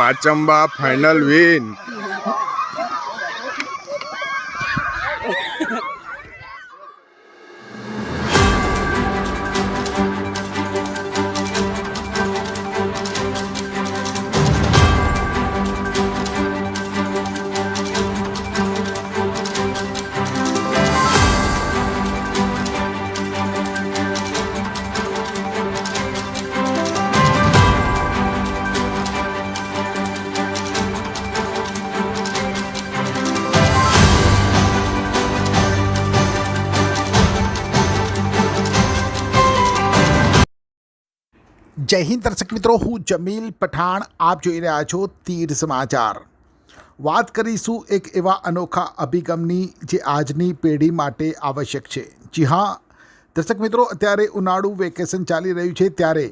પાચંબા final win જય હિન્દ દર્શક મિત્રો, હું જમીલ પઠાણ, આપ જોઈ રહ્યા છો તીર સમાચાર. વાત કરીશું એક એવા અનોખા અભિગમની જે આજની પેઢી માટે આવશ્યક છે. જી હા, દર્શક મિત્રો, અત્યારે ઉનાળુ વેકેશન ચાલી રહ્યું છે ત્યારે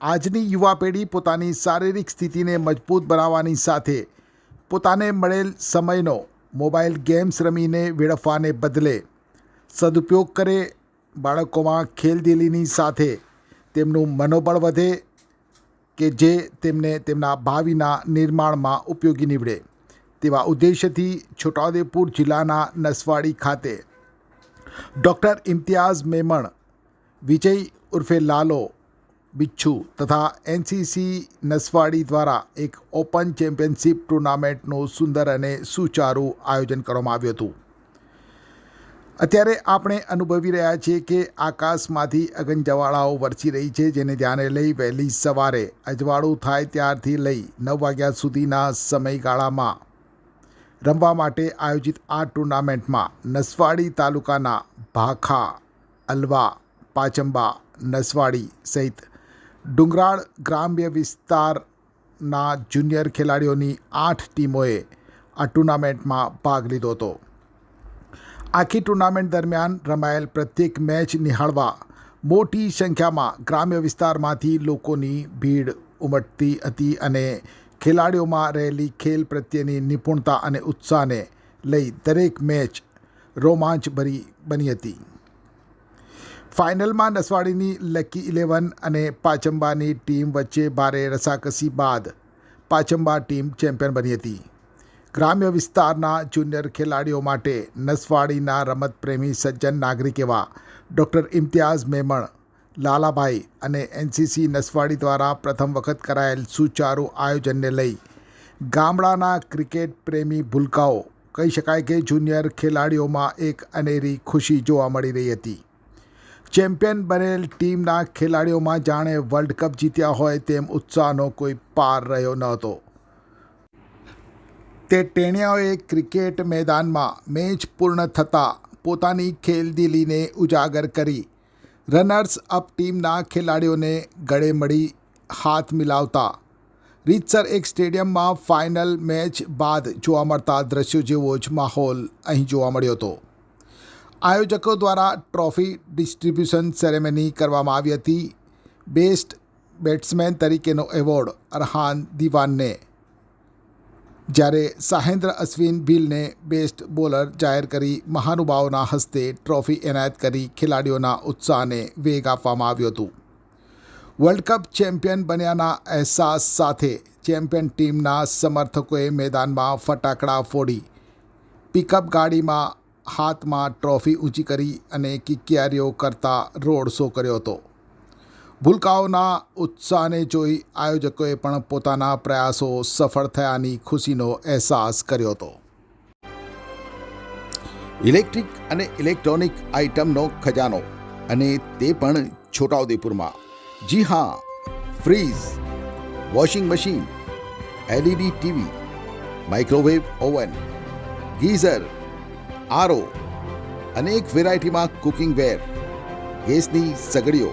આજની યુવા પેઢી પોતાની શારીરિક સ્થિતિને મજબૂત બનાવવાની સાથે પોતાને મળેલ સમયનો મોબાઈલ ગેમ્સ રમીને વેડફવાને બદલે સદુપયોગ કરે બાળકોમાં ખેલદિલીની સાથે તેમનું મનોબળ વધે કે જે તેમને તેમના ભાવિના નિર્માણમાં ઉપયોગી નીવડે, તેવા ઉદ્દેશ્યથી છોટાઉદેપુર જિલ્લાના નસવાડી ખાતે ડૉક્ટર ઇમ્તિયાઝ મેમણ, વિજય ઉર્ફે લાલો બિચ્છુ તથા એનસીસી નસવાડી દ્વારા એક ઓપન ચેમ્પિયનશિપ ટુર્નામેન્ટનું સુંદર અને સુચારું આયોજન કરવામાં આવ્યું હતું. અત્યારે આપણે અનુભવી રહ્યા છીએ કે આકાશમાંથી અગનજવાળાઓ વરસી રહી છે, જેને ધ્યાને લઈ વહેલી સવારે અજવાળું થાય ત્યારથી લઈ નવ વાગ્યા સુધીના સમયગાળામાં રમવા માટે આયોજિત આ ટુર્નામેન્ટમાં નસવાડી તાલુકાના ભાખા, અલવા, પાચંબા, નસવાડી સહિત ડુંગરાળ ગ્રામ્ય વિસ્તારના જુનિયર ખેલાડીઓની આઠ ટીમોએ આ ટુર્નામેન્ટમાં ભાગ લીધો હતો. આખી ટુર્નામેન્ટ દરમિયાન રમાયેલ પ્રત્યેક મેચ નિહાળવા મોટી સંખ્યામાં ગ્રામ્ય વિસ્તારમાંથી લોકોની ભીડ ઉમટતી હતી અને ખેલાડીઓમાં રહેલી ખેલ પ્રત્યેની નિપુણતા અને ઉત્સાહને લઈ દરેક મેચ રોમાંચભરી બની હતી. ફાઇનલમાં નસવાડીની લકી ઇલેવન અને પાચંબાની ટીમ વચ્ચે ભારે રસાકસી બાદ પાચંબા ટીમ ચેમ્પિયન બની હતી. ગ્રામ્ય વિસ્તારના જુનિયર ખેલાડીઓ માટે નસવાડીના રમતપ્રેમી સજ્જન નાગરિક એવા ડૉક્ટર ઇમ્તિયાઝ મેમણ, લાલાભાઈ અને એનસીસી નસવાડી દ્વારા પ્રથમ વખત કરાયેલ સુચારું આયોજનને લઈ ગામડાના ક્રિકેટ પ્રેમી ભૂલકાઓ, કહી શકાય કે જુનિયર ખેલાડીઓમાં એક અનેરી ખુશી જોવા મળી રહી હતી. ચેમ્પિયન બનેલ ટીમના ખેલાડીઓમાં જાણે વર્લ્ડ કપ જીત્યા હોય તેમ ઉત્સાહનો કોઈ પાર રહ્યો ન હતો. તે ટેણિયાઓએ ક્રિકેટ મેદાનમાં મેચ પૂર્ણ થતાં પોતાની ખેલદિલીને ઉજાગર કરી. રનર્સ અપ ટીમના ખેલાડીઓને ગળે મળી હાથ મિલાવતા. રીતસર એક સ્ટેડિયમમાં ફાઇનલ મેચ બાદ જોવા મળતા દ્રશ્યો જેવો જ માહોલ અહીં જોવા મળ્યો હતો. આયોજકો દ્વારા ટ્રોફી ડિસ્ટ્રીબ્યુશન સેરેમની કરવામાં આવી હતી. બેસ્ટ બેટ્સમેન તરીકેનો એવોર્ડ અરહાન દિવાનને જ્યારે સાહેન્દ્ર અશ્વિન ભીલને બેસ્ટ બોલર જાહેર કરી મહાનુભાવોના હસ્તે ટ્રોફી એનાયત કરી ખેલાડીઓના ઉત્સાહને વેગ આપવામાં આવ્યું હતું. વર્લ્ડ કપ ચેમ્પિયન બન્યાના અહેસાસ સાથે ચેમ્પિયન ટીમના સમર્થકોએ મેદાનમાં ફટાકડા ફોડી. પિકઅપ ગાડીમાં હાથમાં ટ્રોફી ઊંચી કરી અને કિકિયારીઓ કરતા રોડ શો કર્યો હતો. ભૂલકાઓના ઉત્સાહને જોઈ આયોજકોએ પણ પોતાના પ્રયાસો સફળ થયાની ખુશીનો અહેસાસ કર્યો હતો. ઇલેક્ટ્રિક અને ઇલેક્ટ્રોનિક આઇટમનો ખજાનો અને તે પણ છોટાઉદેપુરમાં. જી હા, fridge, washing machine, LED TV, microwave oven, geyser, RO અનેક વેરાયટીમાં કુકિંગ વેર, ગેસની સગડીઓ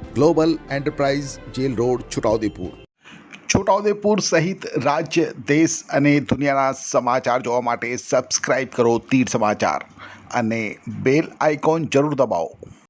global enterprise jail road Chhota Udepur Chhota Udepur સહિત રાજ્ય દેશ અને દુનિયાના સમાચાર જોવા માટે સબસ્ક્રાઇબ કરો તીર સમાચાર અને બેલ આઇકોન જરૂર દબાવો